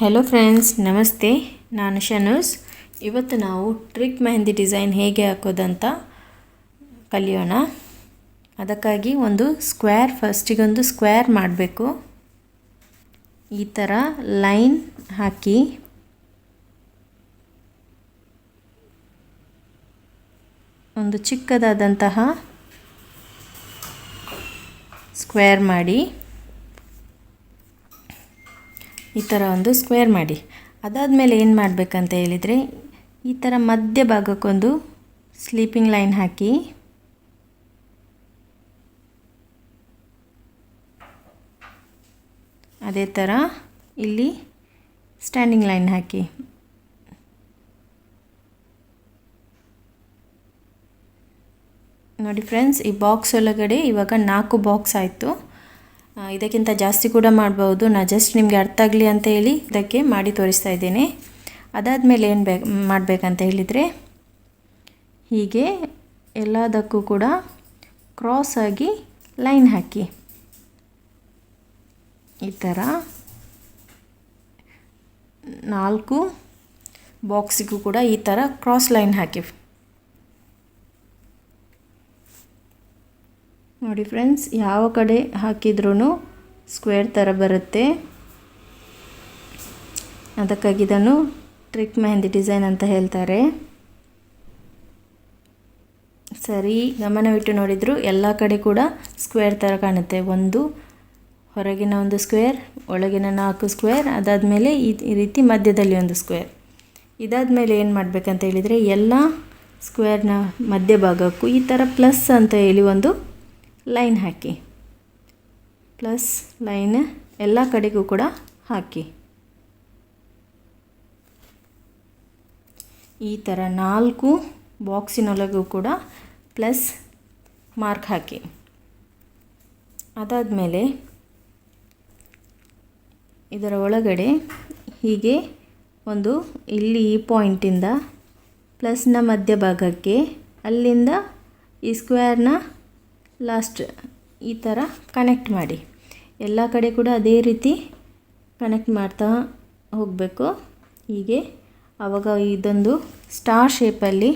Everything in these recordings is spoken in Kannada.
ಹೆಲೋ ಫ್ರೆಂಡ್ಸ್ ನಮಸ್ತೆ. ನಾನು ಶನೂಸ್. ಇವತ್ತು ನಾವು ಟ್ರಿಕ್ ಮೆಹಂದಿ ಡಿಸೈನ್ ಹೇಗೆ ಹಾಕೋದಂತ ಕಲಿಯೋಣ. ಅದಕ್ಕಾಗಿ ಒಂದು ಸ್ಕ್ವೇರ್ ಫಸ್ಟಿಗೊಂದು ಸ್ಕ್ವೇರ್ ಮಾಡಬೇಕು. ಈ ಥರ ಲೈನ್ ಹಾಕಿ. ಒಂದು ಚಿಕ್ಕದಾದಂತಹ ಸ್ಕ್ವೇರ್ ಮಾಡಿ. ಈ ಥರ ಒಂದು ಸ್ಕ್ವೇರ್ ಮಾಡಿ. ಅದಾದಮೇಲೆ ಏನು ಮಾಡಬೇಕಂತ ಹೇಳಿದರೆ, ಈ ಥರ ಮಧ್ಯ ಭಾಗಕ್ಕೊಂದು ಸ್ಲೀಪಿಂಗ್ ಲೈನ್ ಹಾಕಿ. ಅದೇ ಥರ ಇಲ್ಲಿ ಸ್ಟ್ಯಾಂಡಿಂಗ್ ಲೈನ್ ಹಾಕಿ. ನೋಡಿ ಫ್ರೆಂಡ್ಸ್ ಈ ಬಾಕ್ಸ್ ಒಳಗಡೆ ಇವಾಗ ನಾಲ್ಕು ಬಾಕ್ಸ್ ಆಯಿತು. ಇದಕ್ಕಿಂತ ಜಾಸ್ತಿ ಕೂಡ ಮಾಡ್ಬೋದು. ನಾ ಜಸ್ಟ್ ನಿಮಗೆ ಅರ್ಥ ಆಗಲಿ ಅಂತ ಹೇಳಿ ಇದಕ್ಕೆ ಮಾಡಿ ತೋರಿಸ್ತಾ ಇದ್ದೇನೆ. ಅದಾದಮೇಲೆ ಏನು ಬೇ, ಮಾಡಬೇಕಂತ ಹೇಳಿದರೆ ಹೀಗೆ ಎಲ್ಲದಕ್ಕೂ ಕೂಡ ಕ್ರಾಸ್ ಆಗಿ ಲೈನ್ ಹಾಕಿ. ಈ ಥರ ನಾಲ್ಕು ಬಾಕ್ಸಿಗೂ ಕೂಡ ಈ ಥರ ಕ್ರಾಸ್ ಲೈನ್ ಹಾಕಿ. ನೋಡಿ ಫ್ರೆಂಡ್ಸ್, ಯಾವ ಕಡೆ ಹಾಕಿದ್ರೂ ಸ್ಕ್ವೇರ್ ಥರ ಬರುತ್ತೆ. ಅದಕ್ಕಾಗಿ ಇದನ್ನು ಟ್ರಿಕ್ ಮೆಹಂದಿ ಡಿಸೈನ್ ಅಂತ ಹೇಳ್ತಾರೆ. ಸರಿ ಗಮನವಿಟ್ಟು ನೋಡಿದ್ರು, ಎಲ್ಲ ಕಡೆ ಕೂಡ ಸ್ಕ್ವೇರ್ ಥರ ಕಾಣುತ್ತೆ. ಒಂದು ಹೊರಗಿನ ಒಂದು ಸ್ಕ್ವೇರ್, ಒಳಗಿನ ನಾಲ್ಕು ಸ್ಕ್ವೇರ್, ಅದಾದಮೇಲೆ ಈ ರೀತಿ ಮಧ್ಯದಲ್ಲಿ ಒಂದು ಸ್ಕ್ವೇರ್. ಇದಾದಮೇಲೆ ಏನು ಮಾಡಬೇಕಂತ ಹೇಳಿದರೆ, ಎಲ್ಲ ಸ್ಕ್ವೇರ್ನ ಮಧ್ಯಭಾಗಕ್ಕೂ ಈ ಥರ ಪ್ಲಸ್ ಅಂತ ಹೇಳಿ ಒಂದು ಲೈನ್ ಹಾಕಿ. ಪ್ಲಸ್ ಲೈನ್ ಎಲ್ಲ ಕಡೆಗೂ ಕೂಡ ಹಾಕಿ. ಈ ಥರ ನಾಲ್ಕು ಬಾಕ್ಸಿನೊಳಗೂ ಕೂಡ ಪ್ಲಸ್ ಮಾರ್ಕ್ ಹಾಕಿ. ಅದಾದಮೇಲೆ ಇದರ ಒಳಗಡೆ ಹೀಗೆ ಒಂದು ಇಲ್ಲಿ ಈ ಪಾಯಿಂಟಿಂದ ಪ್ಲಸ್ನ ಮಧ್ಯಭಾಗಕ್ಕೆ ಅಲ್ಲಿಂದ ಈ ಸ್ಕ್ವೇರ್ನ ಲಾಸ್ಟ್ ಈ ಥರ ಕನೆಕ್ಟ್ ಮಾಡಿ. ಎಲ್ಲ ಕಡೆ ಕೂಡ ಅದೇ ರೀತಿ ಕನೆಕ್ಟ್ ಮಾಡ್ತಾ ಹೋಗಬೇಕು. ಹೀಗೆ ಆವಾಗ ಇದೊಂದು ಸ್ಟಾರ್ ಶೇಪಲ್ಲಿ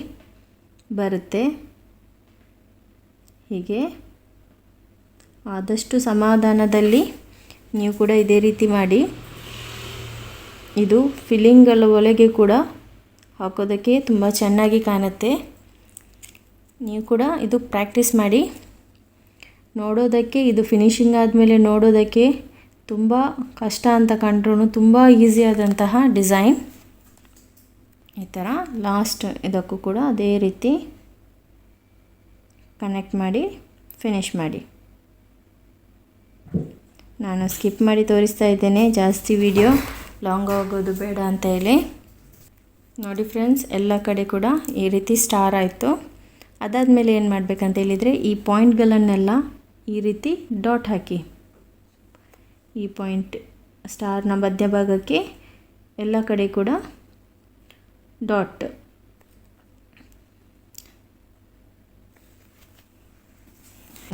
ಬರುತ್ತೆ. ಹೀಗೆ ಆದಷ್ಟು ಸಮಾಧಾನದಲ್ಲಿ ನೀವು ಕೂಡ ಇದೇ ರೀತಿ ಮಾಡಿ. ಇದು ಫಿಲ್ಲಿಂಗ್ಗಳ ಒಳಗೆ ಕೂಡ ಹಾಕೋದಕ್ಕೆ ತುಂಬ ಚೆನ್ನಾಗಿ ಕಾಣುತ್ತೆ. ನೀವು ಕೂಡ ಇದು ಪ್ರಾಕ್ಟೀಸ್ ಮಾಡಿ. ನೋಡೋದಕ್ಕೆ, ಇದು ಫಿನಿಶಿಂಗ್ ಆದಮೇಲೆ ನೋಡೋದಕ್ಕೆ ತುಂಬ ಕಷ್ಟ ಅಂತ ಕಂಡ್ರೂ ತುಂಬ ಈಸಿಯಾದಂತಹ ಡಿಸೈನ್ ಈ ಥರ ಲಾಸ್ಟ್ ಇದಕ್ಕೂ ಕೂಡ ಅದೇ ರೀತಿ ಕನೆಕ್ಟ್ ಮಾಡಿ ಫಿನಿಷ್ ಮಾಡಿ. ನಾನು ಸ್ಕಿಪ್ ಮಾಡಿ ತೋರಿಸ್ತಾ ಇದ್ದೇನೆ, ಜಾಸ್ತಿ ವಿಡಿಯೋ ಲಾಂಗ್ ಆಗೋದು ಬೇಡ ಅಂತ ಹೇಳಿ. ನೋಡಿ ಫ್ರೆಂಡ್ಸ್ ಎಲ್ಲ ಕಡೆ ಕೂಡ ಈ ರೀತಿ ಸ್ಟಾರ್ ಆಯಿತು. ಅದಾದಮೇಲೆ ಏನು ಮಾಡಬೇಕಂತ ಹೇಳಿದರೆ, ಈ ಪಾಯಿಂಟ್ಗಳನ್ನೆಲ್ಲ ಈ ರೀತಿ ಡಾಟ್ ಹಾಕಿ. ಈ ಪಾಯಿಂಟ್ ಸ್ಟಾರ್ನ ಮಧ್ಯಭಾಗಕ್ಕೆ ಎಲ್ಲ ಕಡೆ ಕೂಡ ಡಾಟ್.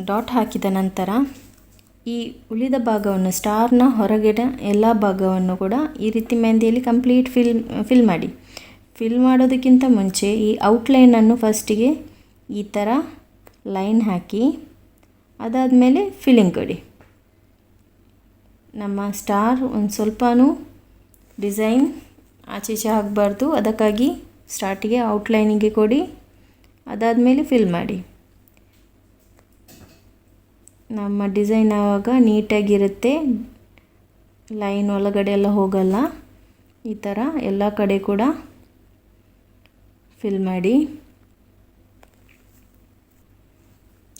ಡಾಟ್ ಹಾಕಿದ ನಂತರ ಈ ಉಳಿದ ಭಾಗವನ್ನು ಸ್ಟಾರ್ನ ಹೊರಗಿನ ಎಲ್ಲ ಭಾಗವನ್ನು ಕೂಡ ಈ ರೀತಿ ಮೆಹಂದಿಯಲ್ಲಿ ಕಂಪ್ಲೀಟ್ ಫಿಲ್ ಫಿಲ್ ಮಾಡಿ. ಫಿಲ್ ಮಾಡೋದಕ್ಕಿಂತ ಮುಂಚೆ ಈ ಔಟ್ಲೈನನ್ನು ಫಸ್ಟಿಗೆ ಈ ಥರ ಲೈನ್ ಹಾಕಿ ಅದಾದಮೇಲೆ ಫಿಲ್ಲಿಂಗ್ ಕೊಡಿ ನಮ್ಮ ಸ್ಟಾರ್ ಒಂದು ಸ್ವಲ್ಪನೂ ಡಿಸೈನ್ ಆಚೆ ಈಚೆ ಆಗಬಾರ್ದು. ಅದಕ್ಕಾಗಿ ಸ್ಟಾರ್ಟಿಗೆ ಔಟ್ಲೈನಿಗೆ ಕೊಡಿ, ಅದಾದಮೇಲೆ ಫಿಲ್ ಮಾಡಿ. ನಮ್ಮ ಡಿಸೈನ್ ಆವಾಗ ನೀಟಾಗಿರುತ್ತೆ. ಲೈನ್ ಒಳಗಡೆ ಎಲ್ಲ ಹೋಗಲ್ಲ. ಈ ಥರ ಎಲ್ಲ ಕಡೆ ಕೂಡ ಫಿಲ್ ಮಾಡಿ.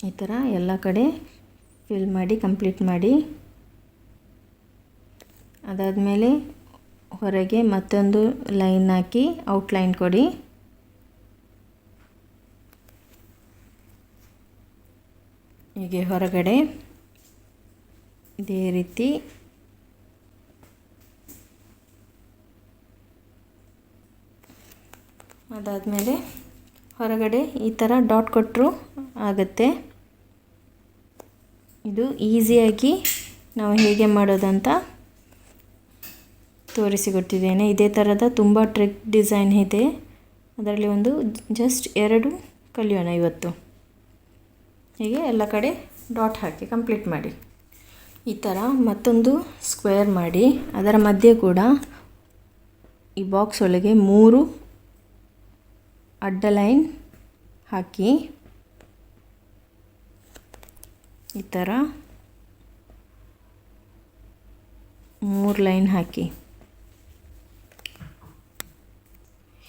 ಈ ಥರ ಎಲ್ಲ ಕಡೆ ಫಿಲ್ ಮಾಡಿ ಕಂಪ್ಲೀಟ್ ಮಾಡಿ. ಅದಾದಮೇಲೆ ಹೊರಗೆ ಮತ್ತೊಂದು ಲೈನ್ ಹಾಕಿ ಔಟ್ಲೈನ್ ಕೊಡಿ. ಹೀಗೆ ಹೊರಗಡೆ ಇದೇ ರೀತಿ ಅದಾದಮೇಲೆ ಹೊರಗಡೆ ಈ ಥರ ಡಾಟ್ ಕೊಟ್ಟರು ಆಗುತ್ತೆ. ಇದು ಈಸಿಯಾಗಿ ನಾವು ಹೇಗೆ ಮಾಡೋದಂತ ತೋರಿಸಿಕೊಟ್ಟಿದ್ದೇನೆ. ಇದೇ ಥರದ ತುಂಬ ಟ್ರಿಕ್ ಡಿಸೈನ್ ಇದೆ. ಅದರಲ್ಲಿ ಒಂದು ಜಸ್ಟ್ ಎರಡು ಕಲಿಯೋಣ ಇವತ್ತು. ಹೀಗೆ ಎಲ್ಲ ಕಡೆ ಡಾಟ್ ಹಾಕಿ ಕಂಪ್ಲೀಟ್ ಮಾಡಿ. ಈ ಥರ ಮತ್ತೊಂದು ಸ್ಕ್ವೇರ್ ಮಾಡಿ. ಅದರ ಮಧ್ಯೆ ಕೂಡ ಈ ಬಾಕ್ಸ್ ಒಳಗೆ ಮೂರು ಅಡ್ಡ ಲೈನ್ ಹಾಕಿ ಈ ಥರ ಮೂರು ಲೈನ್ ಹಾಕಿ.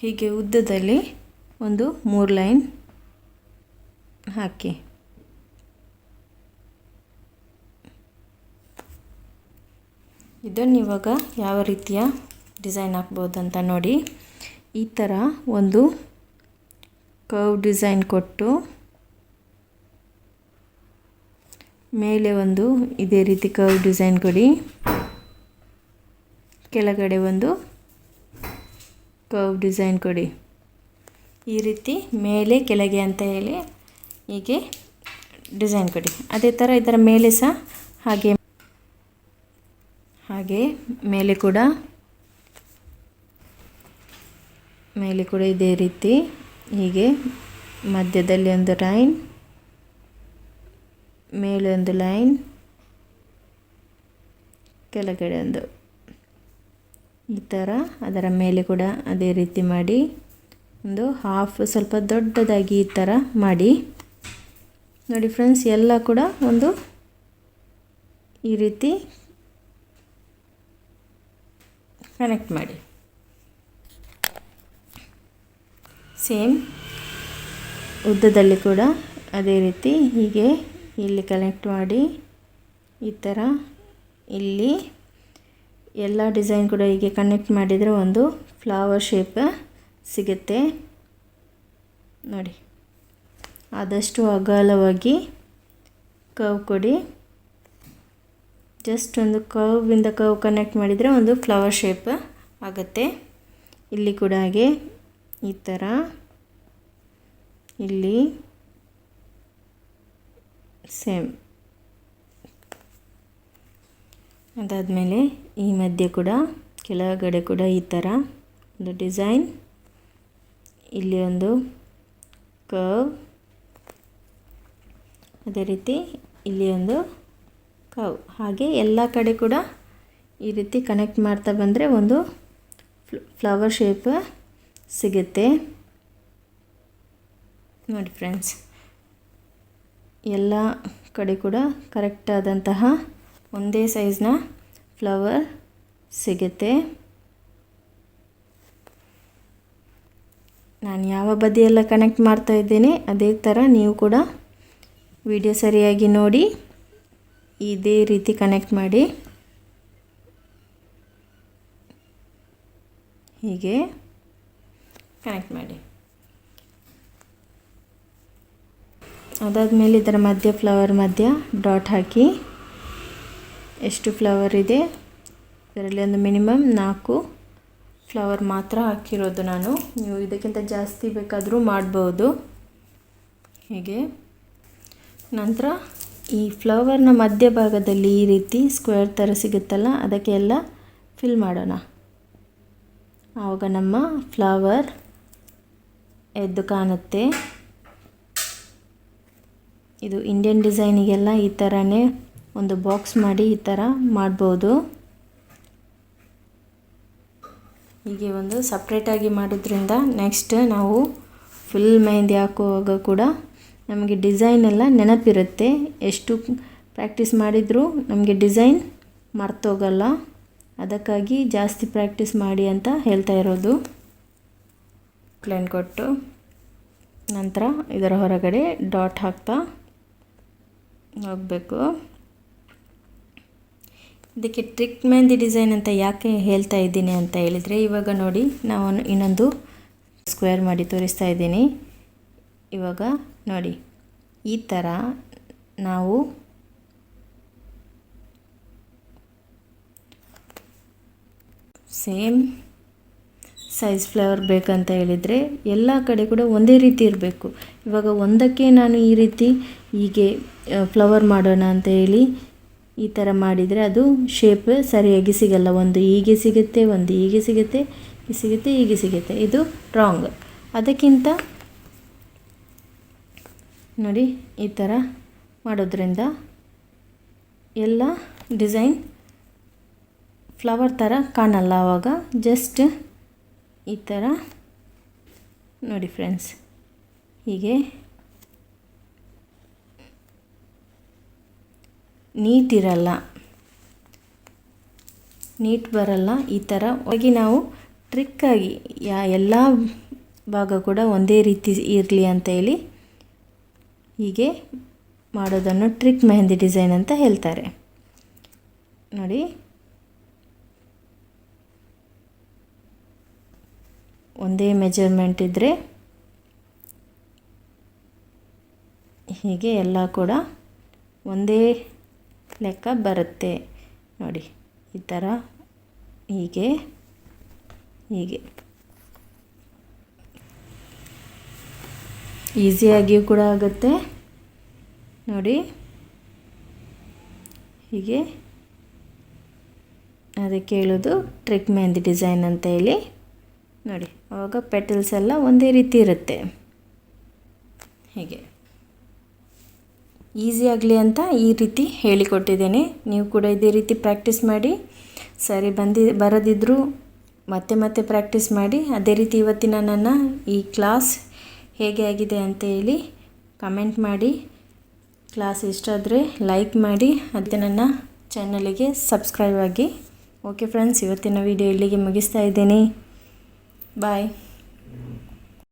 ಹೀಗೆ ಉದ್ದದಲ್ಲಿ ಒಂದು ಮೂರು ಲೈನ್ ಹಾಕಿ. ಇದನ್ನು ಇವಾಗ ಯಾವ ರೀತಿಯ ಡಿಸೈನ್ ಹಾಕ್ಬೋದು ಅಂತ ನೋಡಿ. ಈ ಥರ ಒಂದು ಕರ್ವ್ ಡಿಸೈನ್ ಕೊಟ್ಟು ಮೇಲೆ ಒಂದು ಇದೇ ರೀತಿ ಕರ್ವ್ ಡಿಸೈನ್ ಕೊಡಿ. ಕೆಳಗಡೆ ಒಂದು ಕರ್ವ್ ಡಿಸೈನ್ ಕೊಡಿ. ಈ ರೀತಿ ಮೇಲೆ, ಕೆಳಗೆ ಅಂತ ಹೇಳಿ ಹೀಗೆ ಡಿಸೈನ್ ಕೊಡಿ. ಅದೇ ಥರ ಇದರ ಮೇಲೆ ಸಹ ಹಾಗೆ ಹಾಗೆ ಮೇಲೆ ಕೂಡ ಮೇಲೆ ಕೂಡ ಇದೇ ರೀತಿ ಹೀಗೆ ಮಧ್ಯದಲ್ಲಿ ಒಂದು ಲೈನ್ ಮೇಲೆ ಒಂದು ಲೈನ್ ಕೆಳಗಡೆ ಒಂದು ಈ ಥರ ಅದರ ಮೇಲೆ ಕೂಡ ಅದೇ ರೀತಿ ಮಾಡಿ, ಒಂದು ಹಾಫ್ ಸ್ವಲ್ಪ ದೊಡ್ಡದಾಗಿ ಈ ಥರ ಮಾಡಿ. ನೋಡಿ ಫ್ರೆಂಡ್ಸ್ ಎಲ್ಲ ಕೂಡ ಒಂದು ಈ ರೀತಿ ಕನೆಕ್ಟ್ ಮಾಡಿ. ಸೇಮ್ ಉದ್ದದಲ್ಲಿ ಕೂಡ ಅದೇ ರೀತಿ ಹೀಗೆ ಇಲ್ಲಿ ಕನೆಕ್ಟ್ ಮಾಡಿ, ಈ ಥರ ಇಲ್ಲಿ ಎಲ್ಲ ಡಿಸೈನ್ ಕೂಡ ಹೀಗೆ ಕನೆಕ್ಟ್ ಮಾಡಿದರೆ ಒಂದು ಫ್ಲವರ್ ಶೇಪ್ ಸಿಗುತ್ತೆ. ನೋಡಿ, ಆದಷ್ಟು ಅಗಲವಾಗಿ ಕವ್ ಕೊಡಿ. ಜಸ್ಟ್ ಒಂದು ಕರ್ವಿಂದ ಕರ್ವ್ ಕನೆಕ್ಟ್ ಮಾಡಿದರೆ ಒಂದು ಫ್ಲವರ್ ಶೇಪ್ ಆಗುತ್ತೆ. ಇಲ್ಲಿ ಕೂಡ ಹಾಗೆ ಈ ಥರ ಇಲ್ಲಿ ಸೇಮ್ ಅದಾದಮೇಲೆ ಈ ಮಧ್ಯೆ ಕೂಡ, ಕೆಳಗಡೆ ಕೂಡ ಈ ಥರ ಒಂದು ಡಿಸೈನ್. ಇಲ್ಲಿ ಒಂದು ಕರ್ವ್ ಅದೇ ರೀತಿ ಇಲ್ಲಿ ಒಂದು ಕವ್ ಹಾಗೆ ಎಲ್ಲ ಕಡೆ ಕೂಡ ಈ ರೀತಿ ಕನೆಕ್ಟ್ ಮಾಡ್ತಾ ಬಂದರೆ ಒಂದು ಫ್ಲವರ್ ಶೇಪ್ ಸಿಗುತ್ತೆ. ನೋಡಿ ಫ್ರೆಂಡ್ಸ್ ಎಲ್ಲ ಕಡೆ ಕೂಡ ಕರೆಕ್ಟಾದಂತಹ ಒಂದೇ ಸೈಜ್ನ ಫ್ಲವರ್ ಸಿಗುತ್ತೆ. ನಾನು ಯಾವ ಬದಿಯೆಲ್ಲ ಕನೆಕ್ಟ್ ಮಾಡ್ತಾ ಇದ್ದೇನೆ, ಅದೇ ಥರ ನೀವು ಕೂಡ ವಿಡಿಯೋ ಸರಿಯಾಗಿ ನೋಡಿ, ಇದೇ ರೀತಿ ಕನೆಕ್ಟ್ ಮಾಡಿ. ಹೀಗೆ ಕನೆಕ್ಟ್ ಮಾಡಿ. ಅದಾದಮೇಲೆ ಇದರ ಮಧ್ಯ ಫ್ಲವರ್ ಮಧ್ಯ ಡಾಟ್ ಹಾಕಿ ಎಷ್ಟು ಫ್ಲವರ್ ಇದೆ? ಇದರಲ್ಲಿ ಒಂದು ಮಿನಿಮಮ್ ನಾಲ್ಕು ಫ್ಲವರ್ ಮಾತ್ರ ಹಾಕಿರೋದು ನಾನು. ನೀವು ಇದಕ್ಕಿಂತ ಜಾಸ್ತಿ ಬೇಕಾದರೂ ಮಾಡ್ಬೋದು. ಹೀಗೆ. ನಂತರ ಈ ಫ್ಲವರ್ನ ಮಧ್ಯಭಾಗದಲ್ಲಿ ಈ ರೀತಿ ಸ್ಕ್ವೇರ್ ಥರ ಸಿಗುತ್ತಲ್ಲ, ಅದಕ್ಕೆ ಎಲ್ಲ ಫಿಲ್ ಮಾಡೋಣ. ಆವಾಗ ನಮ್ಮ ಫ್ಲವರ್ ಎದ್ದು ಕಾಣುತ್ತೆ. ಇದು ಇಂಡಿಯನ್ ಡಿಸೈನಿಗೆಲ್ಲ ಈ ಥರನೇ ಒಂದು ಬಾಕ್ಸ್ ಮಾಡಿ ಈ ಥರ ಮಾಡ್ಬೋದು. ಹೀಗೆ ಒಂದು ಸಪ್ರೇಟಾಗಿ ಮಾಡೋದ್ರಿಂದ ನೆಕ್ಸ್ಟ್ ನಾವು ಫುಲ್ ಮೆಹಂದಿ ಹಾಕುವಾಗ ಕೂಡ ನಮಗೆ ಡಿಸೈನ್ ಎಲ್ಲ ನೆನಪಿರುತ್ತೆ. ಎಷ್ಟು ಪ್ರಾಕ್ಟೀಸ್ ಮಾಡಿದರೂ ನಮಗೆ ಡಿಸೈನ್ ಮರ್ತೋಗಲ್ಲ. ಅದಕ್ಕಾಗಿ ಜಾಸ್ತಿ ಪ್ರಾಕ್ಟೀಸ್ ಮಾಡಿ ಅಂತ ಹೇಳ್ತಾ ಇರೋದು. ಕ್ಲೈನ್ ಕೊಟ್ಟು ನಂತರ ಇದರ ಹೊರಗಡೆ ಡಾಟ್ ಹಾಕ್ತಾ ಹೋಗಬೇಕು ಇದಕ್ಕೆ ಟ್ರಿಕ್ ಮೆಹಂದಿ ಡಿಸೈನ್ ಅಂತ ಯಾಕೆ ಹೇಳ್ತಾ ಇದ್ದೀನಿ ಅಂತ ಹೇಳಿದರೆ, ಇವಾಗ ನೋಡಿ ನಾವು ಇನ್ನೊಂದು ಸ್ಕ್ವೇರ್ ಮಾಡಿ ತೋರಿಸ್ತಾ ಇದ್ದೀನಿ. ಇವಾಗ ನೋಡಿ, ಈ ಥರ ನಾವು ಸೇಮ್ ಸೈಜ್ ಫ್ಲವರ್ ಬೇಕಂತ ಹೇಳಿದರೆ ಎಲ್ಲ ಕಡೆ ಕೂಡ ಒಂದೇ ರೀತಿ ಇರಬೇಕು. ಇವಾಗ ಒಂದಕ್ಕೆ ನಾನು ಈ ರೀತಿ ಹೀಗೆ ಫ್ಲವರ್ ಮಾಡೋಣ ಅಂತ ಹೇಳಿ ಈ ಥರ ಮಾಡಿದರೆ ಅದು ಶೇಪ್ ಸರಿಯಾಗಿ ಸಿಗಲ್ಲ. ಒಂದು ಹೀಗೆ ಸಿಗುತ್ತೆ, ಒಂದು ಹೀಗೆ ಸಿಗುತ್ತೆ ಸಿಗುತ್ತೆ, ಹೀಗೆ ಸಿಗುತ್ತೆ. ಇದು ರಾಂಗ್ ಅದಕ್ಕಿಂತ ನೋಡಿ ಈ ಥರ ಮಾಡೋದ್ರಿಂದ ಎಲ್ಲ ಡಿಸೈನ್ ಫ್ಲವರ್ ಥರ ಕಾಣಲ್ಲ ಆವಾಗ ಜಸ್ಟ್ ಈ ಥರ. ನೋಡಿ ಫ್ರೆಂಡ್ಸ್, ಹೀಗೆ. ನೀಟಿರಲ್ಲ ನೀಟ್ ಬರಲ್ಲ, ಈ ಥರ. ಹೋಗಿ ನಾವು ಟ್ರಿಕ್ಕಾಗಿ ಯಾ, ಎಲ್ಲ ಭಾಗ ಕೂಡ ಒಂದೇ ರೀತಿ ಇರಲಿ ಅಂತ ಹೇಳಿ ಹೀಗೆ ಮಾಡೋದನ್ನು ಟ್ರಿಕ್ ಮೆಹಂದಿ ಡಿಸೈನ್ ಅಂತ ಹೇಳ್ತಾರೆ. ನೋಡಿ. ಒಂದೇ ಮೆಜರ್ಮೆಂಟ್ ಇದ್ದರೆ ಹೀಗೆ ಎಲ್ಲ ಕೂಡ ಒಂದೇ ಲೆಕ್ಕ ಬರುತ್ತೆ. ನೋಡಿ, ಈ ಥರ ಹೀಗೆ ಹೀಗೆ. ಈಸಿಯಾಗಿಯೂ ಕೂಡ ಆಗುತ್ತೆ. ನೋಡಿ, ಹೀಗೆ. ಅದಕ್ಕೆ ಹೇಳೋದು ಟ್ರಿಕ್ ಮೆಹಂದಿ ಡಿಸೈನ್ ಅಂತ ಹೇಳಿ. ನೋಡಿ ಆವಾಗ ಪೆಟಲ್ಸ್ ಎಲ್ಲ ಒಂದೇ ರೀತಿ ಇರುತ್ತೆ. ಹೀಗೆ. ಈಸಿ ಆಗಲಿ ಅಂತ ಈ ರೀತಿ ಹೇಳಿಕೊಟ್ಟಿದ್ದೇನೆ. ನೀವು ಕೂಡ ಇದೇ ರೀತಿ ಪ್ರಾಕ್ಟೀಸ್ ಮಾಡಿ. ಸರಿ, ಬಂದಿ ಬರದಿದ್ದರೂ ಮತ್ತೆ ಮತ್ತೆ ಪ್ರಾಕ್ಟೀಸ್ ಮಾಡಿ. ಅದೇ ರೀತಿ ಇವತ್ತಿನ ನನ್ನ ಈ ಕ್ಲಾಸ್ ಹೇಗೆ ಆಗಿದೆ ಅಂತ ಹೇಳಿ ಕಮೆಂಟ್ ಮಾಡಿ. ಕ್ಲಾಸ್ ಇಷ್ಟ ಆದರೆ ಲೈಕ್ ಮಾಡಿ. ಅದೇ ನನ್ನ ಚಾನಲಿಗೆ ಸಬ್ಸ್ಕ್ರೈಬ್ ಆಗಿ. ಓಕೆ ಫ್ರೆಂಡ್ಸ್ ಇವತ್ತಿನ ವಿಡಿಯೋ ಇಲ್ಲಿಗೆ ಮುಗಿಸ್ತಾ ಇದ್ದೀನಿ. Bye.